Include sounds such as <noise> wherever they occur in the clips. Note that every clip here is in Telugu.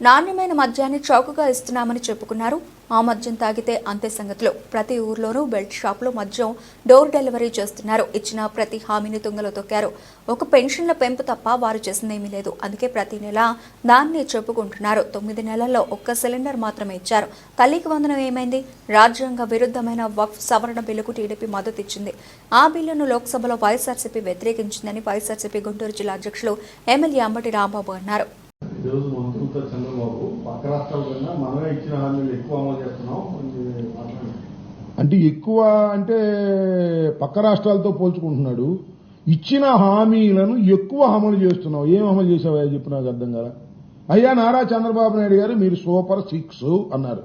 నాణ్యమైన మద్యాన్ని చౌకగా ఇస్తున్నామని చెప్పుకున్నారు. ఆ మద్యం తాగితే అంతే సంగతిలో ప్రతి ఊర్లోనూ బెల్ట్ షాపులో మద్యం డోర్ డెలివరీ చేస్తున్నారు. ఇచ్చిన ప్రతి హామీని తుంగలో తొక్కారు. ఒక పెన్షన్ల పెంపు తప్ప వారు చేసిందేమీ లేదు. అందుకే ప్రతి నెల దాన్ని చెప్పుకుంటున్నారు. తొమ్మిది నెలల్లో ఒక్క సిలిండర్ మాత్రమే ఇచ్చారు. తల్లికి వందనం ఏమైంది? రాజ్యాంగ విరుద్ధమైన వక్ఫ్ సవరణ బిల్లుకు టీడీపీ మద్దతు ఇచ్చింది. ఆ బిల్లును లోక్సభలో వైఎస్ఆర్సీపీ వ్యతిరేకించిందని వైఎస్ఆర్సీపీ గుంటూరు జిల్లా అధ్యక్షులు ఎమ్మెల్యే అంబటి రాంబాబు అన్నారు. ఈరోజు మంత్రులతో చంద్రబాబు. పక్క రాష్ట్రాల కన్నా మనమే ఇచ్చిన హామీలు ఎక్కువ అమలు చేస్తున్నాం అంటే ఎక్కువ అంటే పక్క రాష్ట్రాలతో పోల్చుకుంటున్నాడు. ఇచ్చిన హామీలను ఎక్కువ అమలు చేస్తున్నావు. ఏం అమలు చేసావా చెప్పు నాకు అర్థం కదా అయ్యా నారా చంద్రబాబు నాయుడు గారు మీరు సూపర్ సిక్స్ అన్నారు.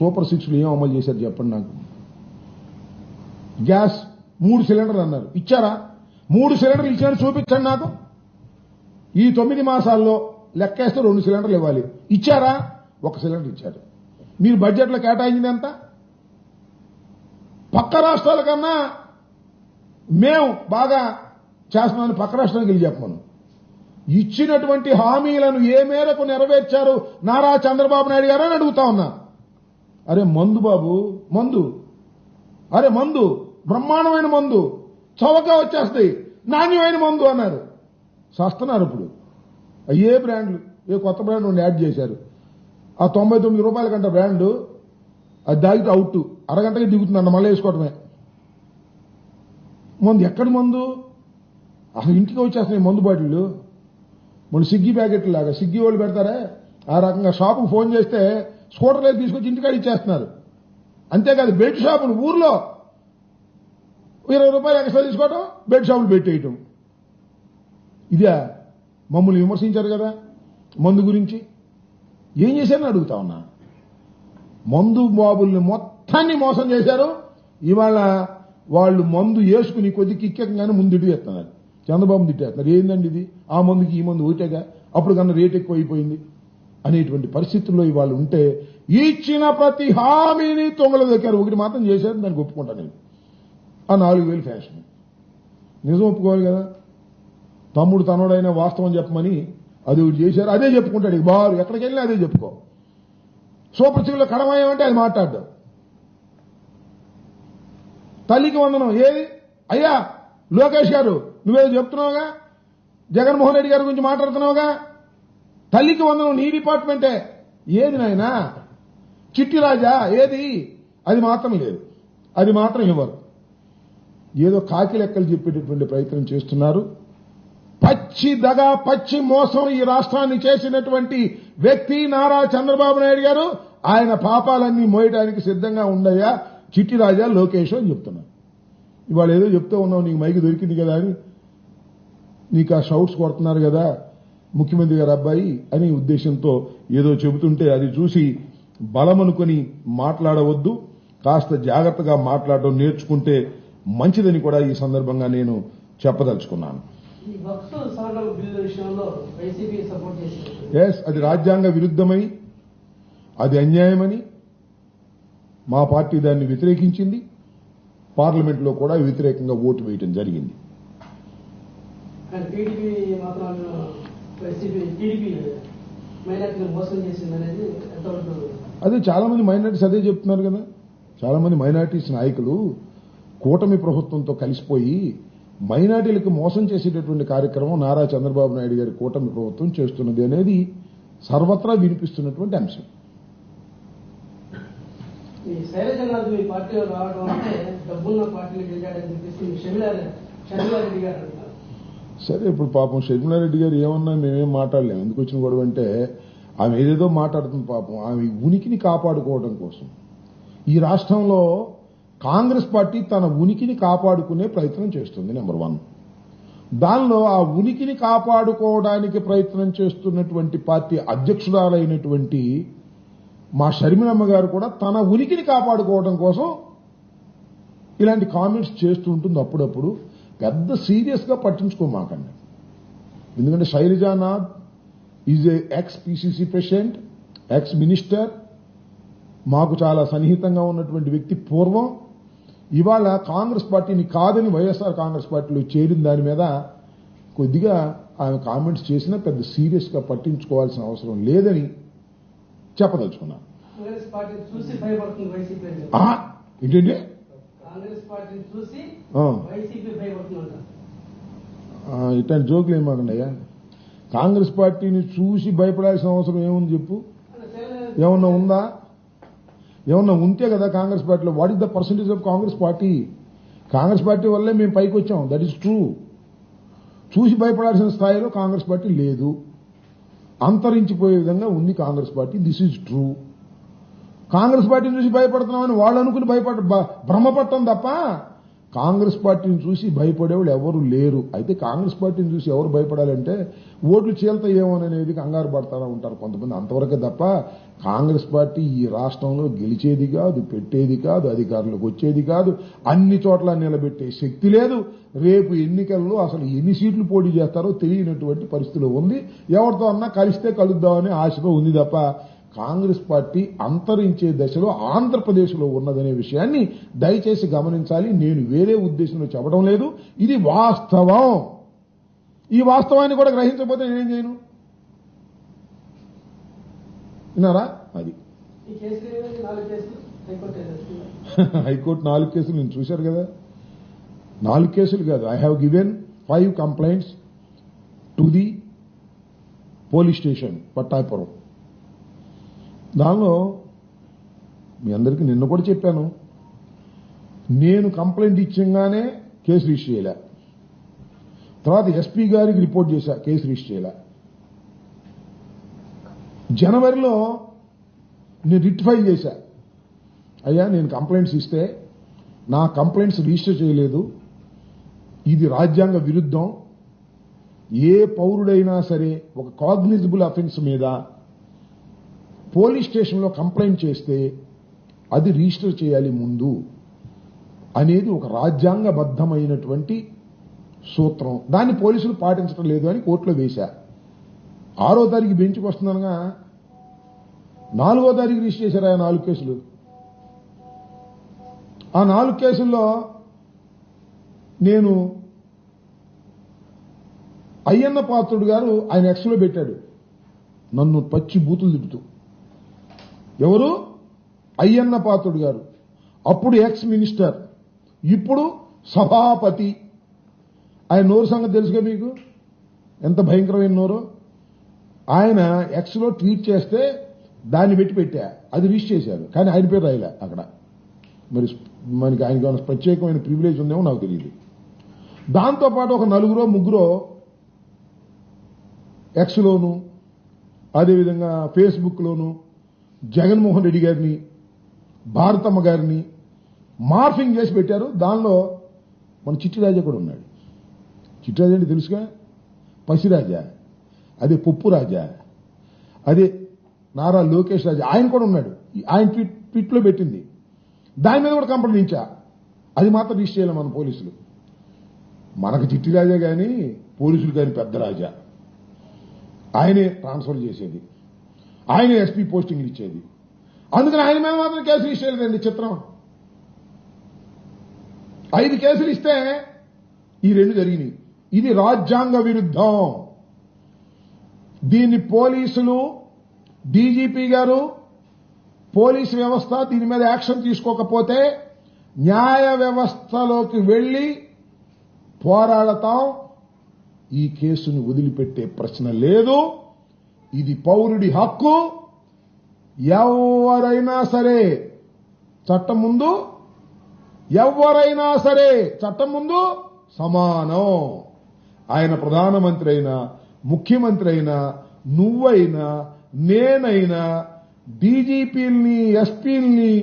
సూపర్ సిక్స్ ఏం అమలు చేశారు చెప్పండి నాకు. గ్యాస్ మూడు సిలిండర్ అన్నారు. ఇచ్చారా? మూడు సిలిండర్లు ఇచ్చారని చూపించండి నాకు. ఈ తొమ్మిది మాసాల్లో లెక్కేస్తే రెండు సిలిండర్లు ఇవ్వాలి. ఇచ్చారా? ఒక సిలిండర్ ఇచ్చారు. మీరు బడ్జెట్లో కేటాయించింది ఎంత? పక్క రాష్ట్రాల కన్నా మేము బాగా చేస్తున్నామని పక్క రాష్ట్రానికి వెళ్ళి చెప్పమను. ఇచ్చినటువంటి హామీలను ఏ మేరకు నెరవేర్చారు? నారా చంద్రబాబు నాయుడు గారు అని అడుగుతా ఉన్నా. అరే మందు బాబు మందు. అరే మందు బ్రహ్మాండమైన మందు. చౌకగా వచ్చేస్తాయి. నాణ్యమైన మందు అన్నారు. చేస్తున్నారు ఇప్పుడు. అయ్యే బ్రాండ్లు ఏ కొత్త బ్రాండ్ ఉండి యాడ్ చేశారు? ఆ తొంభై తొమ్మిది రూపాయల కంటే బ్రాండ్ అది దాగితే అవుట్ అరగంటకి దిగుతుందంట మళ్ళీ వేసుకోవటమే. మందు ఎక్కడ మందు? అసలు ఇంటికి వచ్చేస్తున్నాయి మందు బాటిళ్ళు. మన సిగ్గి ప్యాకెట్లు లాగా. సిగ్గి వాళ్ళు పెడతారే? ఆ రకంగా షాపుకు ఫోన్ చేస్తే స్కూటర్లో తీసుకొచ్చి ఇంటికాడ ఇచ్చేస్తున్నారు. అంతేకాదు బెడ్ షాపులు ఊర్లో. ఇరవై రూపాయలు ఎక్స్ట్రా తీసుకోవటం బెడ్ షాపులు పెట్టేయటం. ఇదే. మమ్మల్ని విమర్శించారు కదా? మందు గురించి? ఏం చేశారని అడుగుతా ఉన్నా. మందు బాబుల్ని మొత్తాన్ని మోసం చేశారు. ఇవాళ వాళ్ళు మందు వేసుకుని కొద్ది కిక్కకంగానే ముందు తిట్టేస్తున్నారు చంద్రబాబు తిట్టేస్తున్నారు ఏందండి ఇది? ఆ మందుకి ఈ మందు ఒకటేగా? అప్పుడు కన్నా రేట్ ఎక్కువ అయిపోయింది అనేటువంటి పరిస్థితుల్లో ఇవాళ ఉంటే ఇచ్చిన ప్రతి హామీని తొంగలు దొక్కారు. ఒకటి మాత్రం చేశారు దానికి ఒప్పుకుంటాను నేను. ఆ నాలుగు వేలు ఫ్యాషన్ నిజం ఒప్పుకోవాలి కదా? తమ్ముడు తనుడైన వాస్తవం చెప్పమని అది ఒకటి చేశారు. అదే చెప్పుకుంటాడు. బారు ఎక్కడికి వెళ్ళినా అదే చెప్పుకో. సూపర్ సివిల్లో కడమాయమంటే అది మాట్లాడడం. తల్లికి వందనం. ఏది? అయ్యా లోకేష్ గారు నువ్వేదో చెప్తున్నావుగా? జగన్మోహన్ రెడ్డి గారి గురించి మాట్లాడుతున్నావుగా? తల్లికి వందనం నీ డిపార్ట్మెంటే. ఏది నాయనా? చిట్టి రాజా ఏది? అది మాత్రం లేదు. అది మాత్రం ఇవ్వరు. ఏదో కాకి లెక్కలు చెప్పేటటువంటి ప్రయత్నం చేస్తున్నారు. పచ్చి దగ పచ్చి మోసం ఈ రాష్ట్రాన్ని చేసినటువంటి వ్యక్తి నారా చంద్రబాబు నాయుడు గారు ఆయన పాపాలన్నీ మోయడానికి సిద్ధంగా ఉండయా? చిట్టిరాజా లోకేష్ అని చెప్తున్నారు ఇవాళ ఏదో చెప్తూ ఉన్నావు నీకు మైకి దొరికింది కదా అని. నీకు ఆ షౌట్స్ కొడుతున్నారు కదా ముఖ్యమంత్రి గారు అబ్బాయి అనే ఉద్దేశంతో ఏదో చెబుతుంటే అది చూసి బలమనుకొని మాట్లాడవద్దు కాస్త జాగ్రత్తగా మాట్లాడడం నేర్చుకుంటే మంచిదని కూడా ఈ సందర్భంగా నేను చెప్పదలుచుకున్నాను. ఎస్ అది రాజ్యాంగ విరుద్ధమని అది అన్యాయమని మా పార్టీ దాన్ని వ్యతిరేకించింది. పార్లమెంట్లో కూడా వ్యతిరేకంగా ఓటు వేయటం జరిగింది. అదే చాలా మంది మైనార్టీస్ అదే చెప్తున్నారు కదా. చాలా మంది మైనార్టీస్ నాయకులు కూటమి ప్రభుత్వంతో కలిసిపోయి మైనార్టీలకు మోసం చేసేటటువంటి కార్యక్రమం నారా చంద్రబాబు నాయుడు గారి కూటమి ప్రభుత్వం చేస్తున్నది అనేది సర్వత్రా వినిపిస్తున్నటువంటి అంశం. సరే ఇప్పుడు పాపం షర్మిలారెడ్డి గారు ఏమన్నా మేమేం మాట్లాడలేము ఎందుకు వచ్చిన గొడవ అంటే ఆమె ఏదేదో మాట్లాడుతుంది పాపం. ఆమె ఉనికిని కాపాడుకోవడం కోసం. ఈ రాష్ట్రంలో కాంగ్రెస్ పార్టీ తన ఉనికిని కాపాడుకునే ప్రయత్నం చేస్తుంది నెంబర్ వన్ దానిలో ఆ ఉనికిని కాపాడుకోవడానికి ప్రయత్నం చేస్తున్నటువంటి పార్టీ అధ్యక్షురాలైనటువంటి మా షర్మిలమ్మ గారు కూడా తన ఉనికిని కాపాడుకోవడం కోసం ఇలాంటి కామెంట్స్ చేస్తూ ఉంటుంది అప్పుడప్పుడు. పెద్ద సీరియస్గా పట్టించుకోమాకండి. ఎందుకంటే Sailajanath is a ex PCC president ex minister మాకు చాలా సన్నిహితంగా ఉన్నటువంటి వ్యక్తి పూర్వం. ఇవాళ కాంగ్రెస్ పార్టీని కాదని వైఎస్ఆర్ కాంగ్రెస్ పార్టీలో చేరిన దాని మీద కొద్దిగా ఆమె కామెంట్స్ చేసినా పెద్ద సీరియస్గా పట్టించుకోవాల్సిన అవసరం లేదని చెప్పదలుచుకున్నాను. ఏంటండి? ఇట్లాంటి జోకులు ఏం మాకండి అయ్యా కాంగ్రెస్ పార్టీని చూసి భయపడాల్సిన అవసరం ఏముంది చెప్పు. ఏమన్నా ఉందా? ఏమన్నా ఉంటే కదా కాంగ్రెస్ పార్టీలో what is the percentage of Congress party? Congress party వల్లే మేము పైకి వచ్చాం. దట్ ఈస్ ట్రూ చూసి భయపడాల్సిన స్థాయిలో కాంగ్రెస్ పార్టీ లేదు. అంతరించిపోయే విధంగా ఉంది Congress party. This is true Congress పార్టీని చూసి భయపడుతున్నామని వాళ్ళు అనుకుని భయపడ బ- భ్రమపడటం తప్ప కాంగ్రెస్ పార్టీని చూసి భయపడేవాళ్ళు ఎవరు లేరు. అయితే కాంగ్రెస్ పార్టీని చూసి ఎవరు భయపడాలంటే ఓట్లు చీల్తాయేమోననేది కంగారు పడతారా ఉంటారు కొంతమంది. అంతవరకే తప్ప కాంగ్రెస్ పార్టీ ఈ రాష్ట్రంలో గెలిచేది కాదు పెట్టేది కాదు అధికారులకు వచ్చేది కాదు. అన్ని చోట్ల నిలబెట్టే శక్తి లేదు. రేపు ఎన్నికల్లో అసలు ఎన్ని సీట్లు పోటీ చేస్తారో తెలియనటువంటి పరిస్థితిలో ఉంది. ఎవరితో అన్నా కలిస్తే కలుద్దామనే ఆశతో ఉంది తప్ప కాంగ్రెస్ పార్టీ అంతరించే దశలో ఆంధ్రప్రదేశ్లో ఉన్నదనే విషయాన్ని దయచేసి గమనించాలి. నేను వేరే ఉద్దేశంలో చెప్పడం లేదు. ఇది వాస్తవం. ఈ వాస్తవాన్ని కూడా గ్రహించకపోతే నేనేం చేయను? విన్నారా? అది. <laughs> హైకోర్టు నాలుగు కేసులు నేను చూశారు కదా. నాలుగు కేసులు కాదు. I have given five complaints to the police station Pattapuram దానిలో మీ అందరికీ నిన్న కూడా చెప్పాను. నేను కంప్లైంట్ ఇచ్చంగానే కేసు రిజిస్టర్ చేయలే. తర్వాత ఎస్పీ గారికి రిపోర్ట్ చేశా కేసు రిజిస్టర్ చేయలే. జనవరిలో నేను రిట్ ఫైల్ చేశా. అయ్యా నేను కంప్లైంట్స్ ఇస్తే నా కంప్లైంట్స్ రిజిస్టర్ చేయలేదు. ఇది రాజ్యాంగ విరుద్ధం. ఏ పౌరుడైనా సరే ఒక కాగ్నిజబుల్ అఫెన్స్ మీద పోలీస్ స్టేషన్లో కంప్లైంట్ చేస్తే అది రిజిస్టర్ చేయాలి ముందు అనేది ఒక రాజ్యాంగబద్ధమైనటువంటి సూత్రం. దాన్ని పోలీసులు పాటించడం లేదు అని కోర్టులో వేశా. ఆరో తారీఖు బెంచ్కి వస్తుందనగా నాలుగో తారీఖు రిజిస్టర్ చేశారా నాలుగు కేసులు? ఆ నాలుగు కేసుల్లో నేను అయ్యన్న పాత్రుడు గారు ఆయన ఎక్స్లో పెట్టాడు. నన్ను పచ్చి బూతులు తిప్పుతూ. ఎవరు? అయ్యన్న పాత్రుడు గారు. అప్పుడు ఎక్స్ మినిస్టర్ ఇప్పుడు సభాపతి. ఆయన నోరు సంగతి తెలుసుగా మీకు? ఎంత భయంకరమైన నోరు? ఆయన ఎక్స్లో ట్వీట్ చేస్తే దాన్ని పెట్టి పెట్టా. అది రిజిస్ట్ చేశారు. కానీ ఆయన పేరు రాయలే అక్కడ. మరి మనకి ఆయనకి ప్రత్యేకమైన ప్రివిలేజ్ ఉందేమో నాకు తెలియదు. దాంతోపాటు ఒక నలుగురో ముగ్గురో ఎక్స్లోను అదేవిధంగా ఫేస్బుక్లోను జగన్మోహన్ రెడ్డి గారిని భారతమ్మ గారిని మార్ఫింగ్ చేసి పెట్టారు. దానిలో మన చిట్టిరాజా కూడా ఉన్నాడు. చిట్టిరాజా అంటే తెలుసుగా? పసిరాజా అదే పప్పు రాజా అదే నారా లోకేష్ రాజా ఆయన కూడా ఉన్నాడు. ఆయన ట్వీట్ ట్వీట్లో పెట్టింది. దాని మీద కూడా కంప్లైంట్ ఇచ్చా. అది మాత్రం రిజిస్టర్ చేయాలి మన పోలీసులు. మనకు చిట్టి రాజా కానీ పోలీసులు కానీ పెద్ద రాజా. ఆయనే ట్రాన్స్ఫర్ చేసేది. ఆయన ఎస్పీ పోస్టింగ్ ఇచ్చేది. అందుకని ఆయన మీద మాత్రం కేసులు ఇచ్చేయలేదండి చిత్రం. ఐదు కేసులు ఇస్తే ఈ రెండు జరిగినాయి. ఇది రాజ్యాంగ విరుద్ధం. దీన్ని పోలీసులు డీజీపీ గారు పోలీసు వ్యవస్థ దీని మీద యాక్షన్ తీసుకోకపోతే న్యాయ వ్యవస్థలోకి వెళ్ళి పోరాడతాం. ఈ కేసును వదిలిపెట్టే ప్రశ్న లేదు. ఇది పౌరుడి హక్కు. ఎవరైనా సరే చట్టం ముందు ఎవరైనా సరే చట్టం ముందు సమానం. ఆయన ప్రధానమంత్రి అయినా ముఖ్యమంత్రి అయినా నువ్వైనా నేనైనా డీజీపీల్ని ఎస్పీల్ని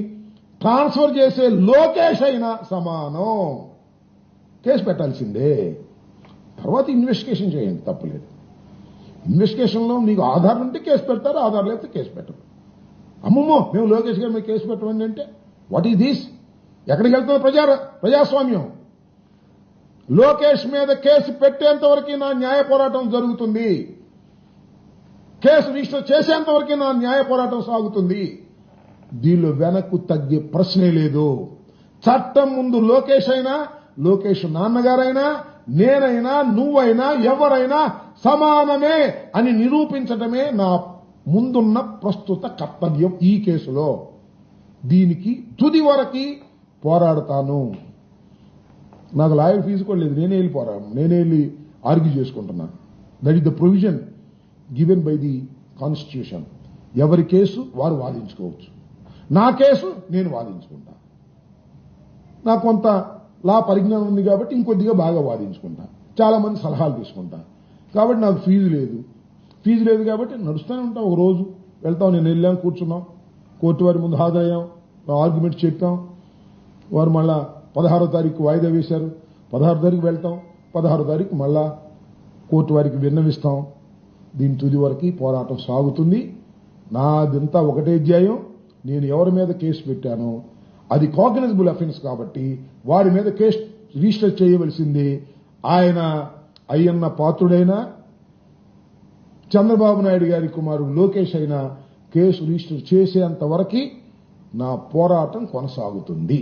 ట్రాన్స్ఫర్ చేసే లోకేష్ అయినా సమానం. కేసు పెట్టాల్సిందే. తర్వాత ఇన్వెస్టిగేషన్ చేయండి తప్పలేదు. ఇన్వెస్టిగేషన్లో మీకు ఆధార్ ఉంటే కేసు పెడతారు ఆధార్ లేకపోతే కేసు పెట్టరు. అమ్మమ్మో మేము లోకేష్ గారు మేము కేసు పెట్టమండి అంటే వాట్ ఈజ్ దిస్ ఎక్కడికి వెళ్తుంది ప్రజా ప్రజాస్వామ్యం? లోకేష్ మీద కేసు పెట్టేంత వరకు నా న్యాయ పోరాటం జరుగుతుంది. కేసు రిజిస్టర్ చేసేంత వరకు నా న్యాయ పోరాటం సాగుతుంది. దీనిలో వెనక్కు తగ్గే ప్రశ్నే లేదు. చట్టం ముందు లోకేష్ అయినా లోకేష్ నాన్నగారైనా నేనైనా నువ్వైనా ఎవరైనా సమానమే అని నిరూపించటమే నా ముందున్న ప్రస్తుత కర్తవ్యం ఈ కేసులో. దీనికి తుది వరకు పోరాడతాను. నాకు లాయర్ ఫీజు కూడా లేదు. నేనే వెళ్ళి పోరా నేనే వెళ్ళి ఆర్గ్యూ చేసుకుంటున్నాను. That is the provision given by the constitution ఎవరి కేసు వారు వాదించుకోవచ్చు. నా కేసు నేను వాదించుకుంటా. నాకు కొంత లా పరిజ్ఞానం ఉంది కాబట్టి ఇంకొద్దిగా బాగా వాదించుకుంటా. చాలా మంది సలహాలు తీసుకుంటా. కాబట్టి నాకు ఫీజు లేదు. ఫీజు లేదు కాబట్టి నడుస్తూనే ఉంటాం ఒక రోజు వెళ్తాం నేను వెళ్ళాం కూర్చున్నాం. కోర్టు వారి ముందు హాజరయ్యాం. ఆర్గ్యుమెంట్ చెప్పాం. వారు మళ్ళా పదహారో తారీఖు వాయిదా వేశారు. పదహారు తారీఖు వెళ్తాం. పదహారో తారీఖు మళ్ళా కోర్టు వారికి విన్నవిస్తాం. దీని తుది వరకు పోరాటం సాగుతుంది. నాదంతా ఒకటే అధ్యాయం. నేను ఎవరి మీద కేసు పెట్టానో అది కాగ్నైజబుల్ అఫెన్స్ కాబట్టి వారి మీద కేసు రిజిస్టర్ చేయవలసింది. ఆయన అయ్యన్న పాత్రుడైనా చంద్రబాబు నాయుడు గారి కుమారుడు లోకేష్ అయినా కేసు రిజిస్టర్ చేసేంత వరకు నా పోరాటం కొనసాగుతుంది.